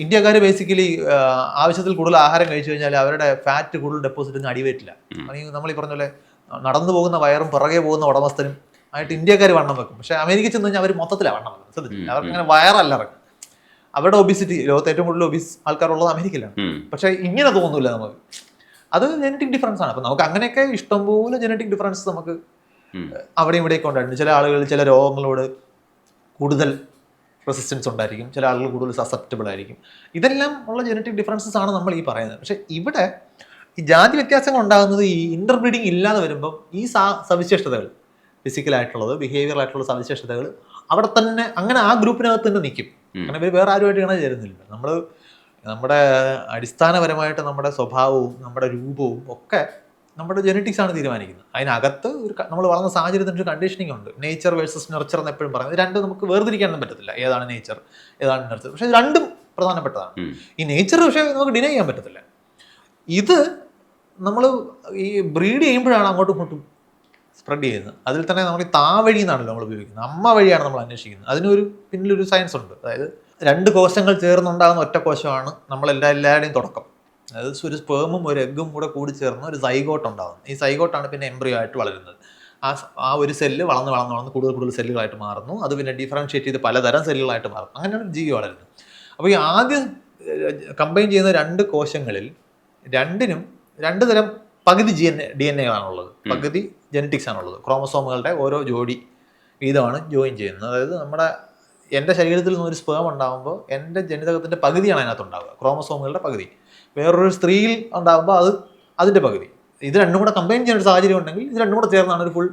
ഇന്ത്യക്കാർ ബേസിക്കലി ആവശ്യത്തിൽ കൂടുതൽ ആഹാരം കഴിച്ചു കഴിഞ്ഞാൽ അവരുടെ ഫാറ്റ് കൂടുതൽ ഡെപ്പോസിറ്റ് അടിവയറ്റില്ല നമ്മൾ ഈ പറഞ്ഞ പോലെ നടന്നു പോകുന്ന വയറും പുറകെ പോകുന്ന ഉടമസ്ഥനും ആയിട്ട് ഇന്ത്യക്കാർ വണ്ണം വെക്കും. പക്ഷേ അമേരിക്കയിൽ ചെന്ന് കഴിഞ്ഞാൽ അവർ മൊത്തത്തിലാണ് വണ്ണം വെക്കും ശ്രദ്ധിച്ചില്ല? അവർക്ക് അങ്ങനെ വയറല്ല ഇറക്കും അവരുടെ ഒബിസിറ്റി ലോകത്ത് ഏറ്റവും കൂടുതൽ ഒബിസ് ആൾക്കാരുള്ളത് അമേരിക്കയിലാണ്. പക്ഷേ ഇങ്ങനെ തോന്നുന്നില്ല നമുക്ക്. അത് ജനറ്റിക് ഡിഫറൻസ് ആണ്. അപ്പം നമുക്ക് അങ്ങനെയൊക്കെ ഇഷ്ടംപോലെ ജനറ്റിക് ഡിഫറൻസ് നമുക്ക് അവിടെ അവിടെയും ഇവിടെയൊക്കെ ഉണ്ടായിട്ടുണ്ട്. ചില ആളുകൾ ചില രോഗങ്ങളോട് കൂടുതൽ റെസിസ്റ്റൻസ് ഉണ്ടായിരിക്കും. ചില ആളുകൾ കൂടുതൽ സസെപ്റ്റബിൾ ആയിരിക്കും. ഇതെല്ലാം ഉള്ള ജനറ്റിക് ഡിഫറൻസസ് ആണ് നമ്മൾ ഈ പറയുന്നത്. പക്ഷേ ഇവിടെ ഈ ജാതി വ്യത്യാസങ്ങൾ ഉണ്ടാകുന്നത് ഈ ഇന്റർബ്രീഡിങ് ഇല്ലാതെ വരുമ്പം ഈ സാ സവിശേഷതകൾ ഫിസിക്കലായിട്ടുള്ളത് ബിഹേവിയർ ആയിട്ടുള്ള സവിശേഷതകൾ അവിടെ തന്നെ അങ്ങനെ ആ ഗ്രൂപ്പിനകത്ത് തന്നെ നിൽക്കും. കാരണം ഇവർ വേറെ ആരുമായിട്ട് ഇങ്ങനെ ചേരുന്നില്ല. നമ്മൾ നമ്മുടെ അടിസ്ഥാനപരമായിട്ട് നമ്മുടെ സ്വഭാവവും നമ്മുടെ രൂപവും ഒക്കെ നമ്മുടെ ജെനറ്റിക്സ് ആണ് തീരുമാനിക്കുന്നത്. അതിനകത്ത് ഒരു നമ്മൾ വളർന്ന സാഹചര്യത്തിന് ഒരു കണ്ടീഷനിങ് ഉണ്ട്. നേച്ചർ വേഴ്സസ് നെർച്ചർ എന്ന് എപ്പോഴും പറയുന്നത്. രണ്ട് നമുക്ക് വേർതിരിക്കാനൊന്നും പറ്റത്തില്ല. ഏതാണ് നേച്ചർ ഏതാണ് നെർച്ചർ പക്ഷേ രണ്ടും പ്രധാനപ്പെട്ടതാണ്. ഈ നേച്ചർ പക്ഷേ നമുക്ക് ഡിനൈ ചെയ്യാൻ പറ്റത്തില്ല. ഇത് നമ്മൾ ഈ ബ്രീഡ് ചെയ്യുമ്പോഴാണ് അങ്ങോട്ടും ഇങ്ങോട്ടും സ്പ്രെഡ് ചെയ്യുന്നത്. അതിൽ തന്നെ നമ്മൾ ഈ താ വഴി എന്നാണല്ലോ നമ്മൾ ഉപയോഗിക്കുന്നത്. അമ്മ വഴിയാണ് നമ്മൾ അന്വേഷിക്കുന്നത്. അതിനൊരു പിന്നിലൊരു സയൻസ് ഉണ്ട്. അതായത് രണ്ട് കോശങ്ങൾ ചേർന്നുണ്ടാകുന്ന ഒറ്റ കോശമാണ് നമ്മളെല്ലാ എല്ലാവരുടെയും തുടക്കം. അതായത് ഒരു സ്പേമും ഒരു എഗ്ഗും കൂടെ കൂടി ചേർന്ന് ഒരു സൈഗോട്ട് ഉണ്ടാകും ഈ സൈഗോട്ടാണ് പിന്നെ എംബ്രിയോ ആയിട്ട് വളരുന്നത്. ആ ആ ഒരു സെല്ല് വളർന്ന് വളർന്ന് വളർന്ന് കൂടുതൽ കൂടുതൽ സെല്ലുകളായിട്ട് മാറുന്നു. അത് പിന്നെ ഡിഫറൻഷിയേറ്റ് ചെയ്ത് പലതരം സെല്ലുകളായിട്ട് മാറുന്നു. അങ്ങനെയാണ് ജീവി വളരുന്നത്. അപ്പോൾ ഈ ആദ്യം കമ്പൈൻ ചെയ്യുന്ന രണ്ട് കോശങ്ങളിൽ രണ്ടിനും രണ്ട് തരം പകുതി ജി എൻ ഡി എൻ എകളാണുള്ളത് പകുതി ജനറ്റിക്സ് ആണുള്ളത്. ക്രോമസോമുകളുടെ ഓരോ ജോഡി വീതമാണ് ജോയിൻ ചെയ്യുന്നത്. അതായത് നമ്മുടെ എന്റെ ശരീരത്തിൽ നിന്ന് ഒരു സ്പേം ഉണ്ടാകുമ്പോൾ എന്റെ ജനിതകത്തിന്റെ പകുതിയാണ് അതിനകത്ത് ഉണ്ടാവുക. ക്രോമസോമുകളുടെ പകുതി. വേറൊരു സ്ത്രീയിൽ ഉണ്ടാകുമ്പോൾ അത് അതിന്റെ പകുതി. ഇത് രണ്ടും കൂടെ കമ്പൈൻ ചെയ്യുന്ന ഒരു സാഹചര്യം ഉണ്ടെങ്കിൽ ഇത് രണ്ടും കൂടെ ചേർന്നാണ് ഒരു ഫുൾ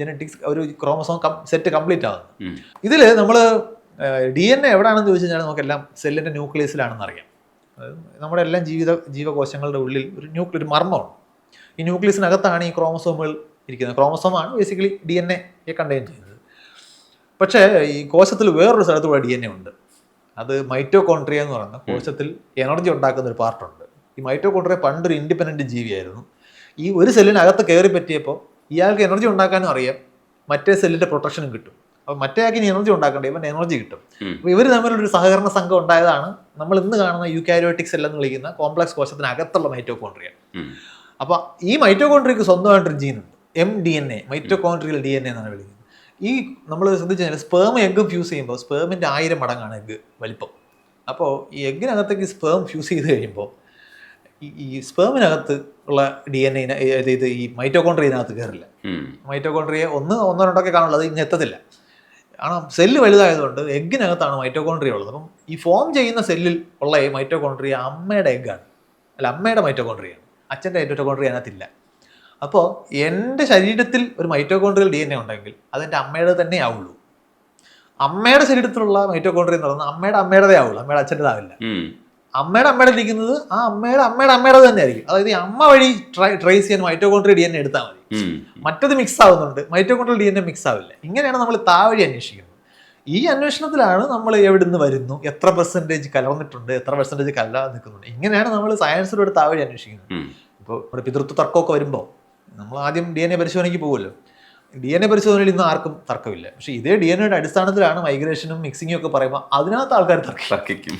ജനറ്റിക്സ് ഒരു ക്രോമസോം സെറ്റ് കംപ്ലീറ്റ് ആകുന്നത്. ഇതിൽ നമ്മൾ ഡി എൻ എ എവിടെയാണെന്ന് ചോദിച്ചു കഴിഞ്ഞാൽ നമുക്കെല്ലാം സെല്ലിന്റെ ന്യൂക്ലിയസിലാണെന്ന് അറിയാം. നമ്മുടെ എല്ലാം ജീവിത ജീവകോശങ്ങളുടെ ഉള്ളിൽ ഒരു ന്യൂക്ലിയർ ഒരു മർമ്മമാണ് ഈ ന്യൂക്ലിയസിനകത്താണ് ഈ ക്രോമസോമുകൾ ഇരിക്കുന്നത്. ക്രോമസോമാണ് basically D N A contain ചെയ്യുന്നത്. പക്ഷേ ഈ കോശത്തിൽ വേറൊരു സ്ഥലത്തൂടെ ഡി എൻ എ ഉണ്ട്. അത് മൈറ്റോകോൺട്രിയ എന്ന് പറയുന്ന കോശത്തിൽ എനർജി ഉണ്ടാക്കുന്ന ഒരു പാർട്ടുണ്ട് ഈ മൈറ്റോകോൺട്രിയ പണ്ടൊരു ഇൻഡിപെൻഡന്റ് ജീവിയായിരുന്നു. ഈ ഒരു സെല്ലിനകത്ത് കയറി പറ്റിയപ്പോൾ ഇയാൾക്ക് എനർജി ഉണ്ടാക്കാനും അറിയാം. മറ്റേ സെല്ലിന്റെ പ്രൊട്ടക്ഷനും കിട്ടും. അപ്പോൾ മറ്റേ ആൾക്ക് ഇനി എനർജി ഉണ്ടാക്കണ്ടേ? ഇവൻ എനർജി കിട്ടും. അപ്പോൾ ഇവർ തമ്മിലൊരു സഹകരണ സംഘം ഉണ്ടായതാണ്. നമ്മൾ ഇന്ന് കാണുന്ന യൂക്കാരിയോട്ടിക് സെൽ എന്ന് വിളിക്കുന്ന കോംപ്ലക്സ് കോശത്തിനകത്തുള്ള മൈറ്റോകോൺട്രിയ. അപ്പോൾ ഈ മൈറ്റോകോൺട്രിയക്ക് സ്വന്തമായിട്ടൊരു ജീൻ ഉണ്ട് M D N A mitochondrial D N A എന്നാണ് വിളിക്കുന്നത്. ഈ നമ്മൾ ശ്രദ്ധിച്ചു കഴിഞ്ഞാൽ സ്പേം എഗ്ഗ് ഫ്യൂസ് ചെയ്യുമ്പോൾ സ്പേമിന്റെ ആയിരം മടങ്ങാണ് എഗ്ഗ് വലിപ്പം. അപ്പോൾ ഈ എഗ്ഗിനകത്തേക്ക് സ്പേം ഫ്യൂസ് ചെയ്ത് കഴിയുമ്പോൾ ഈ- സ്പേമിനകത്ത് ഉള്ള ഡി എൻ എ ഇത് ഈ മൈറ്റോകോൺട്രിയതിനകത്ത് കയറില്ല. മൈറ്റോകോൺട്രിയെ ഒന്ന് ഒന്നോ രണ്ടോ ഒക്കെ കാണുള്ളൂ അത് ഇങ്ങനെ എത്തത്തില്ല. കാരണം സെല്ല് വലുതായതുകൊണ്ട് എഗ്ഗിനകത്താണ് മൈറ്റോകോൺട്രിയ ഉള്ളത്. അപ്പം ഈ ഫോം ചെയ്യുന്ന സെല്ലിൽ ഉള്ള ഈ മൈറ്റോകോൺട്രിയ അമ്മയുടെ എഗ്ഗാണ് അല്ല അമ്മയുടെ മൈറ്റോകോൺട്രിയാണ് അച്ഛന്റെ മൈറ്റോകോൺട്രിയ അതിനകത്തില്ല. അപ്പോൾ എന്റെ ശരീരത്തിൽ ഒരു മൈറ്റോകോൺഡ്രിയൽ ഡി എൻ എ ഉണ്ടെങ്കിൽ അതെന്റെ അമ്മയുടെ തന്നെ ആവുള്ളൂ. അമ്മയുടെ ശരീരത്തിലുള്ള മൈറ്റോകോൺട്രിയ എന്ന് പറയുന്നത് അമ്മയുടെ അമ്മയുടെ ആവുള്ളൂ. അമ്മയുടെ അച്ഛന്റെതാവില്ല. അമ്മയുടെ അമ്മയുടെ ഇരിക്കുന്നത് ആ അമ്മയുടെ അമ്മയുടെ അമ്മയുടെ തന്നെ ആയിരിക്കും അതായത് ഈ അമ്മ വഴി ട്രൈ ട്രേസ് ചെയ്യാൻ മൈറ്റോകോൺട്രിയ ഡി എൻ എ എടുത്താൽ മതി. മറ്റത് മിക്സ് ആവുന്നുണ്ട്. Mitochondrial D N A mix ആവില്ല. ഇങ്ങനെയാണ് നമ്മൾ താവഴി അന്വേഷിക്കുന്നത്. ഈ അന്വേഷണത്തിലാണ് നമ്മൾ എവിടുന്ന് വരുന്നു? എത്ര പെർസെന്റേജ് കലർന്നിട്ടുണ്ട്? എത്ര പെർസെന്റേജ് കല്ലാതെ നിൽക്കുന്നുണ്ട്? ഇങ്ങനെയാണ് നമ്മൾ സയൻസിലൂടെ താവഴി അന്വേഷിക്കുന്നത്. ഇപ്പോൾ നമ്മുടെ പിതൃത്വ തർക്കമൊക്കെ വരുമ്പോൾ നമ്മൾ ആദ്യം ഡി എൻ എ പരിശോധനയ്ക്ക് പോകുമല്ലോ ഡി എൻ എ പരിശോധനയിൽ ഇന്ന് ആർക്കും തർക്കമില്ല. പക്ഷേ ഇതേ ഡി എൻ എയുടെ അടിസ്ഥാനത്തിലാണ് മൈഗ്രേഷനും മിക്സിങ്ങും ഒക്കെ പറയുമ്പോൾ അതിനകത്ത് ആൾക്കാർ തർക്കം. തർക്കിക്കും.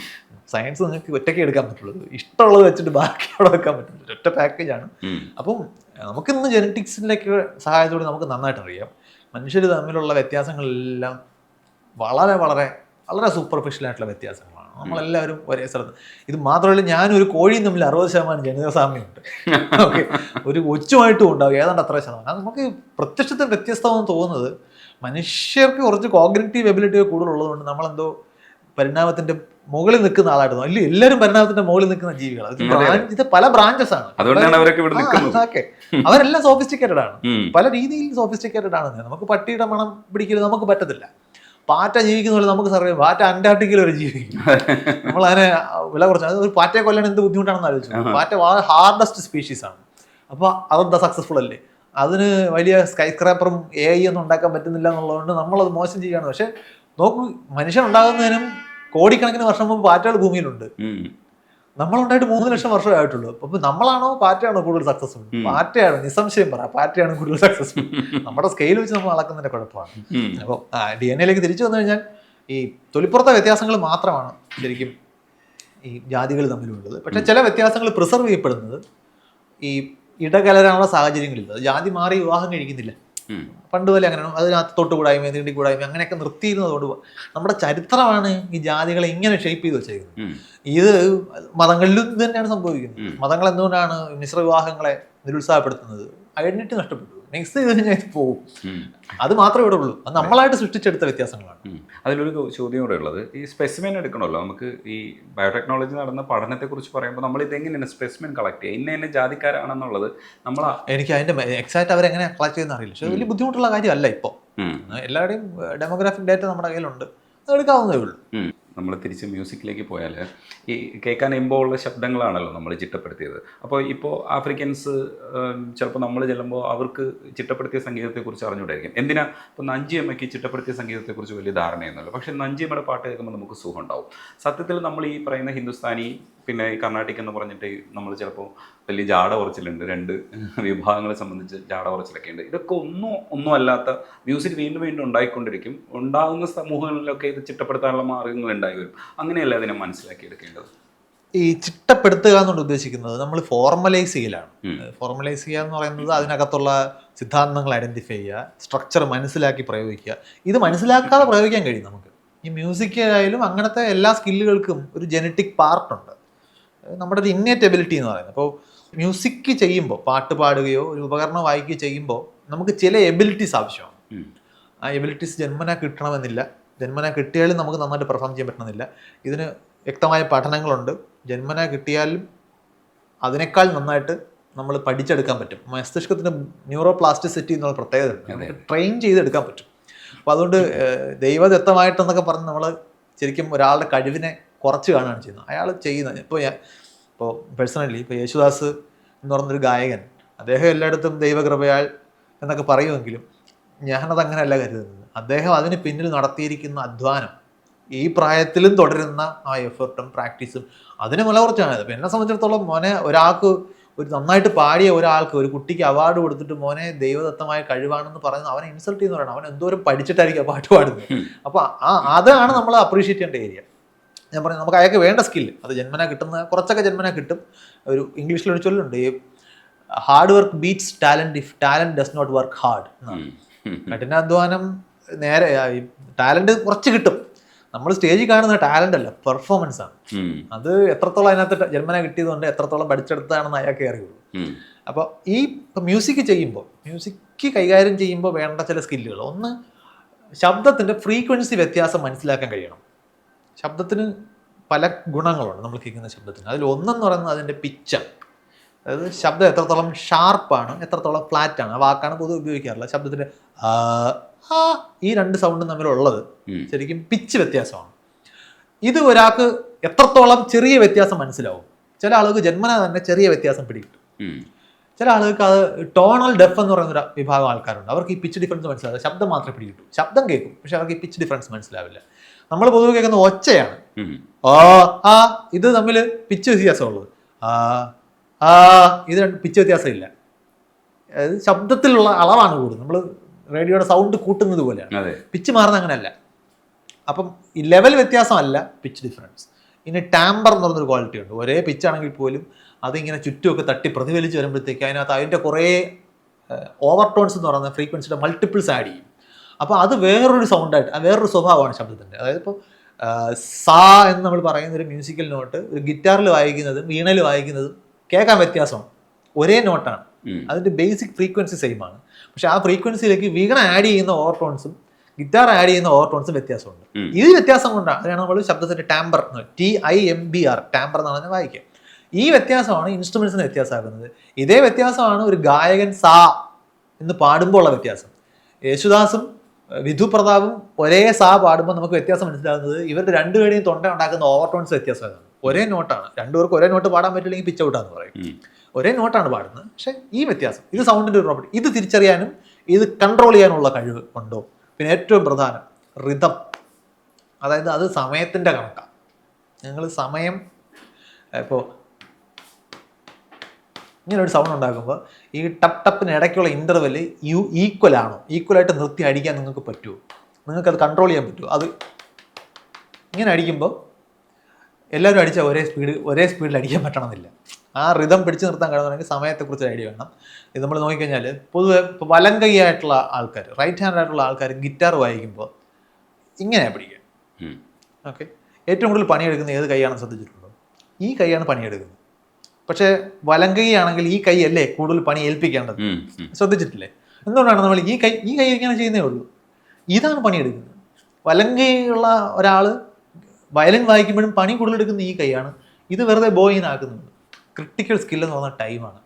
സയൻസ് നിങ്ങൾക്ക് ഒറ്റയ്ക്ക് എടുക്കാൻ പറ്റുള്ളൂ. ഇഷ്ടമുള്ളത് വെച്ചിട്ട് ബാക്കി അവിടെ വെക്കാൻ പറ്റില്ല ഒറ്റ പാക്കേജാണ്. അപ്പം നമുക്കിന്ന് ജനറ്റിക്സിന്റെയൊക്കെ സഹായത്തോടെ നമുക്ക് നന്നായിട്ട് അറിയാം. മനുഷ്യർ തമ്മിലുള്ള വ്യത്യാസങ്ങളെല്ലാം വളരെ വളരെ വളരെ സൂപ്പർഫിഷ്യൽ ആയിട്ടുള്ള വ്യത്യാസങ്ങളാണ്. നമ്മളെല്ലാവരും ഒരേ സ്ഥലത്ത്. ഇത് മാത്രമല്ല ഞാനൊരു കോഴിയും തമ്മിൽ അറുപത് ശതമാനം ജനിത സാമ്യമുണ്ട് ഓക്കെ. ഒരു ഒച്ചുമായിട്ടും ഉണ്ടാവും. ഏതാണ്ട് അത്ര ശതമാനം. അത് നമുക്ക് പ്രത്യക്ഷത്തിൽ വ്യത്യസ്തമെന്ന് തോന്നുന്നത് മനുഷ്യർക്ക് കുറച്ച് കോഗ്നറ്റീവ് എബിലിറ്റി കൂടുതലുള്ളതുകൊണ്ട് നമ്മളെന്തോ പരിണാമത്തിന്റെ മുകളിൽ നിൽക്കുന്ന ആളായിരുന്നു. തോന്നും. എല്ലാവരും പരിണാമത്തിന്റെ മുകളിൽ നിൽക്കുന്ന ജീവികളാണ് ഇത് പല ബ്രാഞ്ചസ് ആണ്. ഓക്കെ അവരെല്ലാം സോഫിസ്റ്റിക്കേറ്റഡ് ആണ്. പല രീതിയിൽ സോഫിസ്റ്റിക്കേറ്റഡ് ആണ് നമുക്ക് പട്ടിയുടെ മണം പിടിക്കൽ നമുക്ക് പറ്റത്തില്ല. പാറ്റ ജീവിക്കുന്ന പോലെ നമുക്ക് സർവേ പാറ്റ അന്റാർട്ടിക്കയിൽ ഒരു ജീവിക്കും. നമ്മൾ അതിനെ വില കുറച്ച്. അത് ഒരു പാറ്റയെ കൊല്ലാൻ എന്ത് ബുദ്ധിമുട്ടാണെന്ന് ആലോചിച്ചു. പാറ്റ വളരെ ഹാർഡസ്റ്റ് സ്പീഷീസ് ആണ്. അപ്പോൾ അതെന്താ സക്സസ്ഫുൾ അല്ലേ? അതിന് വലിയ സ്കൈ സ്ക്രാപ്പറും എ ഐ ഒന്നും ഉണ്ടാക്കാൻ പറ്റുന്നില്ല എന്നുള്ളതുകൊണ്ട് നമ്മളത് മോശം ചെയ്യുകയാണ്. പക്ഷെ നോക്കൂ മനുഷ്യൻ ഉണ്ടാകുന്നതിനും കോടിക്കണക്കിന് വർഷം മുമ്പ് പാറ്റകൾ ഭൂമിയിലുണ്ട്. നമ്മളുണ്ടായിട്ട് മൂന്ന് ലക്ഷം വർഷമേ ആയിട്ടുള്ളൂ. അപ്പൊ നമ്മളാണോ പാറ്റയാണോ കൂടുതൽ സക്സസ്ഫുൾ പാറ്റയാണ് നിസംശയം പറ പാറ്റയാണ് കൂടുതൽ സക്സസ്ഫുൾ നമ്മുടെ സ്കെയിൽ വെച്ച് നമ്മൾ അളക്കുന്നതിന്റെ കുഴപ്പമാണ്. അപ്പൊ അപ്പോൾ ഡി എൻ എയിലേക്ക് തിരിച്ചു വന്നു കഴിഞ്ഞാൽ ഈ തൊലിപ്പുറത്തെ വ്യത്യാസങ്ങൾ മാത്രമാണ് ശരിക്കും ഈ ജാതികൾ തമ്മിലുള്ളത്. പക്ഷെ ചില വ്യത്യാസങ്ങൾ പ്രിസർവ് ചെയ്യപ്പെടുന്നത് ഈ ഇടകലരാനുള്ള സാഹചര്യങ്ങളില്ല ജാതി മാറി വിവാഹം കഴിക്കുന്നില്ല. പണ്ട് പോലെ അങ്ങനെയാണ് അതിനകത്ത് തൊട്ടുകൂടായ്മ നീണ്ടിക്കൂടായ്മ അങ്ങനെയൊക്കെ നിർത്തിയിരുന്നതോട് നമ്മുടെ ചരിത്രമാണ് ഈ ജാതികളെ ഇങ്ങനെ ഷേപ്പ് ചെയ്ത് വെച്ചേക്കുന്നത്. ഇത് മതങ്ങളിലും ഇത് തന്നെയാണ് സംഭവിക്കുന്നത് മതങ്ങൾ എന്തുകൊണ്ടാണ് മിശ്ര വിവാഹങ്ങളെ നിരുത്സാഹപ്പെടുത്തുന്നത്? ഐഡന്റിറ്റി നഷ്ടപ്പെട്ടു. നെക്സ്റ്റ് ചെയ്ത് കഴിഞ്ഞാൽ ഇത് പോകും അത് മാത്രമേ ഇവിടെ ഉള്ളൂ. അത് നമ്മളായിട്ട് സൃഷ്ടിച്ചെടുത്ത വ്യത്യാസങ്ങളാണ്. അതിലൊരു ചോദ്യം കൂടെ ഉള്ളത്. ഈ സ്പെസിമെൻ എടുക്കണമല്ലോ. നമുക്ക് ഈ ബയോടെക്നോളജി നടന്ന പഠനത്തെക്കുറിച്ച് പറയുമ്പോൾ നമ്മൾ ഇതെങ്ങനെയാണ് സ്പെസിമെൻ കളക്ട് ചെയ്യുക? ഇന്ന ഇന്ന ജാതിക്കാരാണെന്നുള്ളത് നമ്മൾ എനിക്ക് അതിന്റെ എക്സാക്ട് അവരെങ്ങനെ കളക്ട് ചെയ്യുന്ന അറിയില്ല. പക്ഷേ വലിയ ബുദ്ധിമുട്ടുള്ള കാര്യമല്ല ഇപ്പോൾ എല്ലാവരുടെയും ഡെമോഗ്രാഫിക് ഡേറ്റ നമ്മുടെ കയ്യിലുണ്ട്. അത് എടുക്കാവുന്നതേ ഉള്ളൂ. നമ്മൾ തിരിച്ച് മ്യൂസിക്കിലേക്ക് പോയാൽ ഈ കേൾക്കാൻ ഇമ്പമുള്ള ശബ്ദങ്ങളാണല്ലോ നമ്മൾ ചിട്ടപ്പെടുത്തിയത്. അപ്പോൾ ഇപ്പോൾ ആഫ്രിക്കൻസ് ചിലപ്പോൾ നമ്മൾ ചെല്ലുമ്പോൾ അവർക്ക് ചിട്ടപ്പെടുത്തിയ സംഗീതത്തെക്കുറിച്ച് അറിഞ്ഞുകൂടായിരിക്കും. എന്തിനാ? ഇപ്പോൾ നഞ്ചിയമ്മയ്ക്ക് ചിട്ടപ്പെടുത്തിയ സംഗീതത്തെക്കുറിച്ച് വലിയ ധാരണയൊന്നുമില്ല. പക്ഷേ നഞ്ചിയമ്മയുടെ പാട്ട് കേൾക്കുമ്പോൾ നമുക്ക് സുഖം ഉണ്ടാവും. സത്യത്തിൽ നമ്മൾ ഈ പറയുന്ന ഹിന്ദുസ്ഥാനി പിന്നെ ഈ കർണാട്ടിക് എന്ന് പറഞ്ഞിട്ട് നമ്മൾ ചിലപ്പോൾ വലിയ ജാട ഉറച്ചിലുണ്ട് രണ്ട് വിഭാഗങ്ങളെ സംബന്ധിച്ച് ജാട ഉറച്ചിലൊക്കെ ഉണ്ട്. ഇതൊക്കെ ഒന്നും ഒന്നും അല്ലാത്ത മ്യൂസിക് വീണ്ടും വീണ്ടും ഉണ്ടായിക്കൊണ്ടിരിക്കും. ഉണ്ടാകുന്ന സമൂഹങ്ങളിലൊക്കെ ഇത് ചിട്ടപ്പെടുത്താനുള്ള മാർഗങ്ങൾ ഉണ്ടായി വരും. അങ്ങനെയല്ല അതിനെ മനസ്സിലാക്കി എടുക്കേണ്ടത്? ഈ ചിട്ടപ്പെടുത്തുക എന്നുകൊണ്ട് ഉദ്ദേശിക്കുന്നത് നമ്മൾ ഫോർമലൈസ് ചെയ്യലാണ്. ഫോർമലൈസ് ചെയ്യുക എന്ന് പറയുന്നത് അതിനകത്തുള്ള സിദ്ധാന്തങ്ങൾ ഐഡന്റിഫൈ ചെയ്യുക സ്ട്രക്ചർ മനസ്സിലാക്കി പ്രയോഗിക്കുക. ഇത് മനസ്സിലാക്കാതെ പ്രയോഗിക്കാൻ കഴിയും നമുക്ക്. ഈ മ്യൂസിക് ആയാലും അങ്ങനത്തെ എല്ലാ സ്കില്ലുകൾക്കും ഒരു ജനറ്റിക് പാർട്ടുണ്ട്. നമ്മുടെ ഒരു ഇന്നേറ്റ് എബിലിറ്റി എന്ന് പറയുന്നത്. അപ്പോൾ മ്യൂസിക് ചെയ്യുമ്പോൾ പാട്ട് പാടുകയോ ഒരു ഉപകരണം വായിക്കുകയോ ചെയ്യുമ്പോൾ നമുക്ക് ചില എബിലിറ്റീസ് ആവശ്യമാണ്. ആ എബിലിറ്റീസ് ജന്മന കിട്ടണമെന്നില്ല. ജന്മന കിട്ടിയാലും നമുക്ക് നന്നായിട്ട് പെർഫോം ചെയ്യാൻ പറ്റണമെന്നില്ല. ഇതിന് വ്യക്തമായ പഠനങ്ങളുണ്ട്. ജന്മന കിട്ടിയാലും അതിനേക്കാൾ നന്നായിട്ട് നമ്മൾ പഠിച്ചെടുക്കാൻ പറ്റും. മസ്തിഷ്കത്തിന് ന്യൂറോ പ്ലാസ്റ്റിസിറ്റി എന്നുള്ള പ്രത്യേകത നമുക്ക് ട്രെയിൻ ചെയ്തെടുക്കാൻ പറ്റും. അപ്പോൾ അതുകൊണ്ട് ദൈവദത്തമായിട്ടെന്നൊക്കെ പറഞ്ഞ് നമ്മൾ ശരിക്കും ഒരാളുടെ കഴിവിനെ കുറച്ച് കാണുകയാണ് ചെയ്യുന്നത്. അയാൾ ചെയ്യുന്നത് ഇപ്പോൾ ഇപ്പോൾ പേഴ്സണലി ഇപ്പോൾ യേശുദാസ് എന്ന് പറഞ്ഞൊരു ഗായകൻ അദ്ദേഹം എല്ലായിടത്തും ദൈവകൃപയാൽ എന്നൊക്കെ പറയുമെങ്കിലും ഞാനത് അങ്ങനെയല്ല കരുതുന്നത്. അദ്ദേഹം അതിന് പിന്നിൽ നടത്തിയിരിക്കുന്ന അധ്വാനം ഈ പ്രായത്തിലും തുടരുന്ന ആ എഫേർട്ടും പ്രാക്ടീസും അതിന് മുലകുറച്ചാണത് എന്നെ സംബന്ധിച്ചിടത്തോളം മോനെ ഒരാൾക്ക് ഒരു നന്നായിട്ട് പാടിയ ഒരാൾക്ക് ഒരു കുട്ടിക്ക് അവാർഡ് കൊടുത്തിട്ട് മോനെ ദൈവദത്തമായ കഴിവാണെന്ന് പറയുന്നത് അവനെ ഇൻസൾട്ട് ചെയ്യുന്നവരാണ്. അവൻ എന്തോരം പഠിച്ചിട്ടായിരിക്കും ആ പാട്ട് പാടുന്നത്. അപ്പോൾ ആ അതാണ് നമ്മൾ അപ്രീഷിയേറ്റ് ചെയ്യേണ്ട ഏരിയ ഞാൻ പറഞ്ഞു നമുക്ക് അയാൾക്ക് വേണ്ട സ്കില്ല് അത് ജന്മന കിട്ടുന്ന കുറച്ചൊക്കെ ജന്മന കിട്ടും. ഒരു ഇംഗ്ലീഷിൽ ഒരു ചൊല്ലുണ്ട് hard work beats talent if talent does not work hard. കഠിനാധ്വാനം നേരെ ടാലന്റ് കുറച്ച് കിട്ടും. നമ്മൾ സ്റ്റേജിൽ കാണുന്ന ടാലന്റ് അല്ല പെർഫോമൻസ് ആണ്. അത് എത്രത്തോളം അതിനകത്ത് ജന്മന കിട്ടിയതുകൊണ്ട് എത്രത്തോളം പഠിച്ചെടുത്താണെന്ന് അയാൾക്ക് അറിയുള്ളൂ. അപ്പോൾ ഈ മ്യൂസിക് ചെയ്യുമ്പോൾ മ്യൂസിക് കൈകാര്യം ചെയ്യുമ്പോൾ വേണ്ട ചില സ്കില്ലുകൾ ഒന്ന് ശബ്ദത്തിന്റെ ഫ്രീക്വൻസി വ്യത്യാസം മനസ്സിലാക്കാൻ കഴിയണം. ശബ്ദത്തിന് പല ഗുണങ്ങളുണ്ട്. നമ്മൾ കേൾക്കുന്ന ശബ്ദത്തിന്. അതിൽ ഒന്നെന്ന് പറയുന്നത് അതിന്റെ പിച്ചാണ് അതായത് ശബ്ദം എത്രത്തോളം ഷാർപ്പാണ് എത്രത്തോളം ഫ്ലാറ്റാണ്. ആ വാക്കാണ് പൊതുവെ ഉപയോഗിക്കാറില്ല ശബ്ദത്തിന്റെ ഈ രണ്ട് സൗണ്ടും തമ്മിലുള്ളത്. ശരിക്കും പിച്ച് വ്യത്യാസമാണ്. ഇത് ഒരാൾക്ക് എത്രത്തോളം ചെറിയ വ്യത്യാസം മനസ്സിലാവും. ചില ആളുകൾക്ക് ജന്മനാ തന്നെ ചെറിയ വ്യത്യാസം പിടികിട്ടും. ചില ആളുകൾക്ക് അത് ടോണൽ ഡെഫ് എന്ന് പറയുന്ന ഒരു വിഭാഗം ആൾക്കാരുണ്ട്. അവർക്ക് ഈ പിച്ച് ഡിഫറൻസ് മനസ്സിലാവില്ല. ശബ്ദം മാത്രമേ പിടികിട്ടൂ. ശബ്ദം കേൾക്കും പക്ഷെ അവർക്ക് ഈ പിച്ച് ഡിഫറൻസ് മനസ്സിലാവില്ല. നമ്മൾ പൊതുവെ കേൾക്കുന്ന ഒച്ചയാണ്. ഓ ആ ഇത് തമ്മിൽ പിച്ച് വ്യത്യാസമുള്ളത് ആ ആ ഇത് പിച്ച് വ്യത്യാസമില്ല അതായത് ശബ്ദത്തിലുള്ള അളവാണ് കൂടുതൽ. നമ്മൾ റേഡിയോയുടെ സൗണ്ട് കൂട്ടുന്നത് പോലെയാണ്. പിച്ച് മാറുന്ന അങ്ങനെയല്ല. അപ്പം ഈ ലെവൽ വ്യത്യാസമല്ല പിച്ച് ഡിഫറൻസ്. ഇനി ടാമ്പർ എന്ന് പറഞ്ഞൊരു ക്വാളിറ്റി ഉണ്ട്. ഒരേ പിച്ചാണെങ്കിൽ പോലും അതിങ്ങനെ ചുറ്റുമൊക്കെ തട്ടി പ്രതിഫലിച്ച് വരുമ്പോഴത്തേക്ക് അതിനകത്ത് അതിന്റെ കുറേ ഓവർ ടോൺസ് എന്ന് പറയുന്ന ഫ്രീക്വൻസിയുടെ മൾട്ടിപ്പിൾസ് ആഡ് ചെയ്യും. അപ്പോൾ അത് വേറൊരു സൗണ്ടായിട്ട് വേറൊരു സ്വഭാവമാണ് ശബ്ദത്തിന്റെ അതായത് ഇപ്പോൾ സാ എന്ന് നമ്മൾ പറയുന്ന ഒരു മ്യൂസിക്കൽ നോട്ട് ഒരു ഗിറ്റാറിൽ വായിക്കുന്നതും വീണയിൽ വായിക്കുന്നതും കേൾക്കാൻ വ്യത്യാസമാണ്. ഒരേ നോട്ടാണ്. അതിന്റെ ബേസിക് ഫ്രീക്വൻസി സെയിം ആണ്. പക്ഷെ ആ ഫ്രീക്വൻസിയിലേക്ക് വീണ ആഡ് ചെയ്യുന്ന ഓർട്ടോൺസും ഗിറ്റാർ ആഡ് ചെയ്യുന്ന ഓർട്ടോൺസും വ്യത്യാസമുണ്ട്. ഈ വ്യത്യാസം കൊണ്ടാണ് അതിനാണ് നമ്മൾ ശബ്ദത്തിന്റെ timbre T I M B R timbre എന്നാണ് അതിനെ വായിക്കുക. ഈ വ്യത്യാസമാണ് ഇൻസ്ട്രുമെൻസിന് വ്യത്യാസമാകുന്നത് ഇതേ വ്യത്യാസമാണ് ഒരു ഗായകൻ സാ എന്ന് പാടുമ്പോൾ ഉള്ള വ്യത്യാസം. യേശുദാസും വിധു പ്രതാപും ഒരേ സാ പാടുമ്പോൾ നമുക്ക് വ്യത്യാസം മനസ്സിലാകുന്നത് ഇവരുടെ രണ്ടുപേരുടെയും തൊണ്ട ഉണ്ടാക്കുന്ന ഓവർ ടോൺസ് വ്യത്യാസമാണ്. ഒരേ നോട്ടാണ്. രണ്ടുപേർക്ക് ഒരേ നോട്ട് പാടാൻ പറ്റില്ലെങ്കിൽ പിച്ച് ഔട്ടാന്ന് പറയും. ഒരേ നോട്ടാണ് പാടുന്നത്. പക്ഷേ ഈ വ്യത്യാസം ഇത് സൗണ്ടിന്റെ ഒരു പ്രോപ്പർട്ടി ഇത് തിരിച്ചറിയാനും ഇത് കൺട്രോൾ ചെയ്യാനുള്ള കഴിവ് ഉണ്ടോ? പിന്നെ ഏറ്റവും പ്രധാനം റിതം അതായത് അത് സമയത്തിന്റെ കണക്കാണ് ഞങ്ങൾ സമയം ഇപ്പോൾ ഇങ്ങനെ ഒരു സൗണ്ട് ഉണ്ടാക്കുമ്പോൾ ഈ ടപ്പ് ടപ്പിന് ഇടയ്ക്കുള്ള ഇന്റർവെൽ യു ഈക്വൽ ആണോ? ഈക്വലായിട്ട് നിർത്തി അടിക്കാൻ നിങ്ങൾക്ക് പറ്റുമോ നിങ്ങൾക്കത് കൺട്രോൾ ചെയ്യാൻ പറ്റുമോ അത് ഇങ്ങനെ അടിക്കുമ്പോൾ എല്ലാവരും അടിച്ചാൽ ഒരേ സ്പീഡ് ഒരേ സ്പീഡിൽ അടിക്കാൻ പറ്റണമെന്നില്ല. ആ റിതം പിടിച്ചു നിർത്താൻ കഴിയുന്നുണ്ടെങ്കിൽ സമയത്തെക്കുറിച്ച് ഐഡിയ വേണം. ഇത് നമ്മൾ നോക്കിക്കഴിഞ്ഞാൽ പൊതുവെ ഇപ്പോൾ വലം കൈയായിട്ടുള്ള ആൾക്കാർ റൈറ്റ് ഹാൻഡ് ആയിട്ടുള്ള ആൾക്കാർ ഗിറ്റാർ വായിക്കുമ്പോൾ ഇങ്ങനെയാണ് പിടിക്കുക. ഓക്കെ ഏറ്റവും കൂടുതൽ പണിയെടുക്കുന്ന ഏത് കൈയാണെന്ന് ശ്രദ്ധിച്ചിട്ടുണ്ടോ? ഈ കൈയാണ് പണിയെടുക്കുന്നത്. പക്ഷേ വലങ്കയാണെങ്കിൽ കൈയാണെങ്കിൽ ഈ കൈ അല്ലേ കൂടുതൽ പണി ഏൽപ്പിക്കേണ്ടത്. ശ്രദ്ധിച്ചിട്ടില്ലേ? എന്തുകൊണ്ടാണ് നമ്മൾ ഈ കൈ ഈ കൈ ഇങ്ങനെ ചെയ്യുന്നേ ഉള്ളൂ? ഇതാണ് പണിയെടുക്കുന്നത്. വലങ്കയുള്ള ഒരാൾ വയലിൻ വായിക്കുമ്പോഴും പണി കൂടുതൽ എടുക്കുന്ന ഈ കൈയാണ്. ഇത് വെറുതെ ബോയിൻ ആക്കുന്നത് ക്രിട്ടിക്കൽ സ്കിൽ എന്ന് പറഞ്ഞ ടൈമാണ്.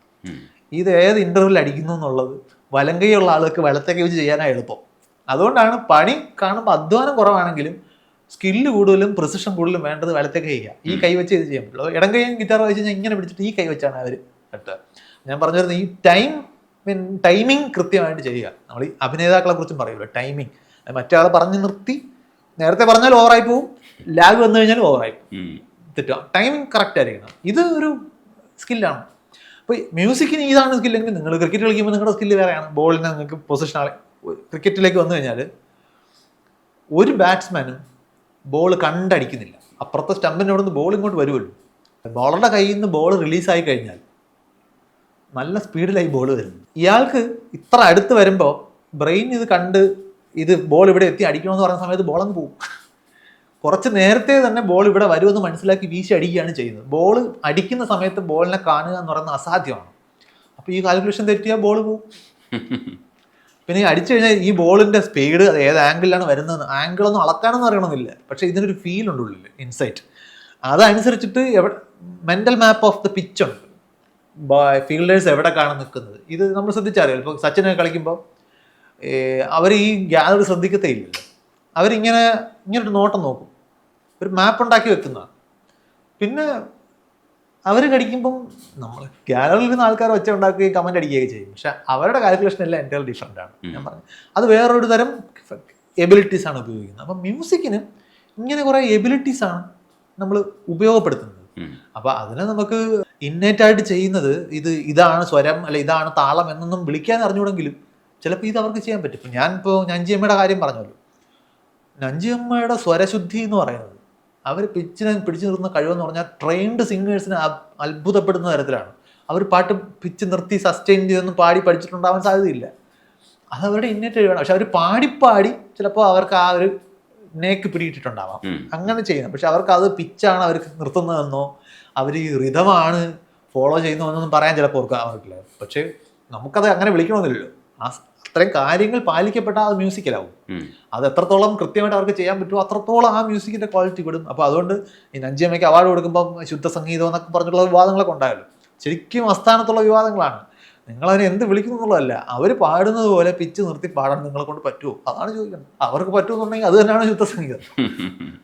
ഇത് ഏത് ഇന്റർവ്യൂവിൽ അടിക്കുന്നു എന്നുള്ളത് വലങ്കയുള്ള ആൾക്ക് വെള്ളത്തേക്ക് വെച്ച് ചെയ്യാനാണ് എളുപ്പം. അതുകൊണ്ടാണ് പണി കാണുമ്പോൾ അധ്വാനം കുറവാണെങ്കിലും സ്കില്ല് കൂടുതലും പ്രിസിഷൻ കൂടുതലും വേണ്ടത് വലത്തെ ചെയ്യുക ഈ കൈ വെച്ച് ഇത് ചെയ്യാൻ പറ്റുള്ളൂ. ഇടം കൈയും ഗിറ്റാർ വെച്ച് കഴിഞ്ഞാൽ ഇങ്ങനെ പിടിച്ചിട്ട് ഈ കൈ വെച്ചാണ് അവർ കട്ടുക. ഞാൻ പറഞ്ഞു വരുന്നത് ഈ ടൈം മീൻ ടൈമിങ് കൃത്യമായിട്ട് ചെയ്യുക. നമ്മൾ ഈ അഭിനേതാക്കളെ കുറിച്ചും പറയുമല്ലോ ടൈമിങ് മറ്റേ ആളെ പറഞ്ഞു നിർത്തി നേരത്തെ പറഞ്ഞാൽ ഓവറായി പോവും. ലാഗ് വന്നു കഴിഞ്ഞാൽ ഓവറായി. തെറ്റുക ടൈമിംഗ് കറക്റ്റ് ആയിരിക്കണം. ഇത് ഒരു സ്കില്ലാണ് അപ്പോൾ മ്യൂസിക്കിന് ഇതാണ് സ്കില്ലെങ്കിൽ നിങ്ങൾ ക്രിക്കറ്റ് കളിക്കുമ്പോൾ നിങ്ങളുടെ സ്കില്ല് വേറെയാണ്. ബോളിനെ നിങ്ങൾക്ക് പൊസിഷൻ ആളെ ക്രിക്കറ്റിലേക്ക് വന്നു കഴിഞ്ഞാൽ ഒരു ബാറ്റ്സ്മാനും ബോൾ കണ്ടടിക്കുന്നില്ല. അപ്പുറത്തെ സ്റ്റമ്പിന്റെ നിന്ന് ബോൾ ഇങ്ങോട്ട് വരുമല്ലോ. ബോളറുടെ കയ്യിൽ നിന്ന് ബോൾ റിലീസായി കഴിഞ്ഞാൽ നല്ല സ്പീഡിലായി ബോൾ വരുന്നു. ഇയാൾക്ക് ഇത്ര അടുത്ത് വരുമ്പോൾ ബ്രെയിൻ ഇത് കണ്ട് ഇത് ബോൾ ഇവിടെ എത്തി അടിക്കണമെന്ന് പറയുന്ന സമയത്ത് ബോൾ അങ്ങ് പോകും കുറച്ച് നേരത്തെ തന്നെ ബോൾ ഇവിടെ വരുമെന്ന് മനസ്സിലാക്കി വീശി അടിക്കുകയാണ് ചെയ്യുന്നത്. ബോൾ അടിക്കുന്ന സമയത്ത് ബോളിനെ കാണുക എന്ന് പറയുന്നത് അസാധ്യമാണ്. അപ്പോൾ ഈ കാൽക്കുലേഷൻ തെറ്റിയാൽ ബോൾ പോകും പിന്നെ അടിച്ചു കഴിഞ്ഞാൽ ഈ ബോളിന്റെ സ്പീഡ് അത് ഏത് ആംഗിളിലാണ് വരുന്നത്? ആംഗിളൊന്നും അളക്കാനൊന്നും അറിയണമെന്നില്ല. പക്ഷേ ഇതിനൊരു ഫീൽ ഉണ്ട് ഉള്ളിൽ ഇൻസൈറ്റ് അതനുസരിച്ചിട്ട് എവിടെ mental map of the pitch ഉണ്ട്. ഫീൽഡേഴ്സ് എവിടെ കാണാൻ നിൽക്കുന്നത്? ഇത് നമ്മൾ ശ്രദ്ധിച്ചറിയാം. ഇപ്പോൾ സച്ചിനെ കളിക്കുമ്പോൾ അവർ ഈ ഗ്യാലറി ശ്രദ്ധിക്കത്തേ ഇല്ലല്ലോ അവരിങ്ങനെ ഇങ്ങനൊരു നോട്ടം നോക്കും. ഒരു മാപ്പ് ഉണ്ടാക്കി വെക്കുന്നതാണ്. പിന്നെ അവർ കടിക്കുമ്പം നമ്മൾ ഗാലറിയിൽ ഇരുന്ന ആൾക്കാർ ഒച്ച ഉണ്ടാക്കുകയും കമന്റ് അടിക്കുകയൊക്കെ ചെയ്യും. പക്ഷെ അവരുടെ കാൽക്കുലേഷൻ എല്ലാം എന്റെ ഡിഫറെന്റ് ആണ്. ഞാൻ പറഞ്ഞു അത് വേറൊരു തരം എബിലിറ്റീസ് ആണ് ഉപയോഗിക്കുന്നത്. അപ്പം മ്യൂസിക്കിനും ഇങ്ങനെ കുറേ എബിലിറ്റീസ് ആണ് നമ്മൾ ഉപയോഗപ്പെടുത്തുന്നത്. അപ്പോൾ അപ്പൊ അതിനെ നമുക്ക് ഇന്നേറ്റായിട്ട് ചെയ്യുന്നത് ഇത് ഇതാണ് സ്വരം അല്ലെ ഇതാണ് താളം എന്നൊന്നും വിളിക്കാൻ അറിഞ്ഞുകൂടെങ്കിലും ചിലപ്പോൾ ഇത് അവർക്ക് ചെയ്യാൻ പറ്റും. ഇപ്പം ഞാൻ ഇപ്പോൾ നഞ്ചിയമ്മയുടെ കാര്യം പറഞ്ഞല്ലോ. നഞ്ചിയമ്മയുടെ സ്വരശുദ്ധി എന്ന് പറയുന്നത് അവർ പിച്ചിനെ പിടിച്ചു നിർത്തുന്ന കഴിവെന്ന് പറഞ്ഞാൽ ട്രെയിൻഡ് സിംഗേഴ്സിനെ അത്ഭുതപ്പെടുന്ന തരത്തിലാണ്. അവർ പാട്ട് പിച്ച് നിർത്തി സസ്റ്റെയിൻ ചെയ്തൊന്നും പാടി പഠിച്ചിട്ടുണ്ടാവാൻ സാധ്യതയില്ല. അത് അവരുടെ ഇന്നേറ്റ് കഴിവാണ്. പക്ഷെ അവർ പാടിപ്പാടി ചിലപ്പോൾ അവർക്ക് ആ ഒരു നേക്ക് പിടിയിട്ടിട്ടുണ്ടാവാം. അങ്ങനെ ചെയ്യണം. പക്ഷെ അവർക്ക് അത് പിച്ചാണ് അവർക്ക് നിർത്തുന്നതെന്നോ അവർ ഈ റിതമാണ് ഫോളോ ചെയ്യുന്നതെന്നൊന്നും പറയാൻ ചിലപ്പോൾ അവർക്ക് പറ്റില്ല പക്ഷേ നമുക്കത് അങ്ങനെ വിളിക്കണമെന്നില്ലല്ലോ. ആ അത്രയും കാര്യങ്ങൾ പാലിക്കപ്പെട്ടാൽ അത് മ്യൂസിക്കലാവും. അത് എത്രത്തോളം കൃത്യമായിട്ട് അവർക്ക് ചെയ്യാൻ പറ്റുമോ അത്രത്തോളം ആ മ്യൂസിക്കിന്റെ ക്വാളിറ്റി വിടും. അപ്പോൾ അതുകൊണ്ട് ഈ നഞ്ചിയമ്മയ്ക്ക് അവാർഡ് കൊടുക്കുമ്പോൾ ശുദ്ധ സംഗീതം എന്നൊക്കെ പറഞ്ഞിട്ടുള്ള വിവാദങ്ങളൊക്കെ ഉണ്ടായല്ലോ. ശരിക്കും അസ്ഥാനത്തുള്ള വിവാദങ്ങളാണ്. നിങ്ങൾ അവരെ എന്ത് വിളിക്കുന്നു എന്നുള്ളതല്ല. അവർ പാടുന്നത് പോലെ പിച്ച് നിർത്തി പാടാൻ നിങ്ങളെ കൊണ്ട് പറ്റുമോ? അതാണ് ചോദിക്കുന്നത്. അവർക്ക് പറ്റുമെന്നുണ്ടെങ്കിൽ അത് തന്നെയാണ് ശുദ്ധ സംഗീതം.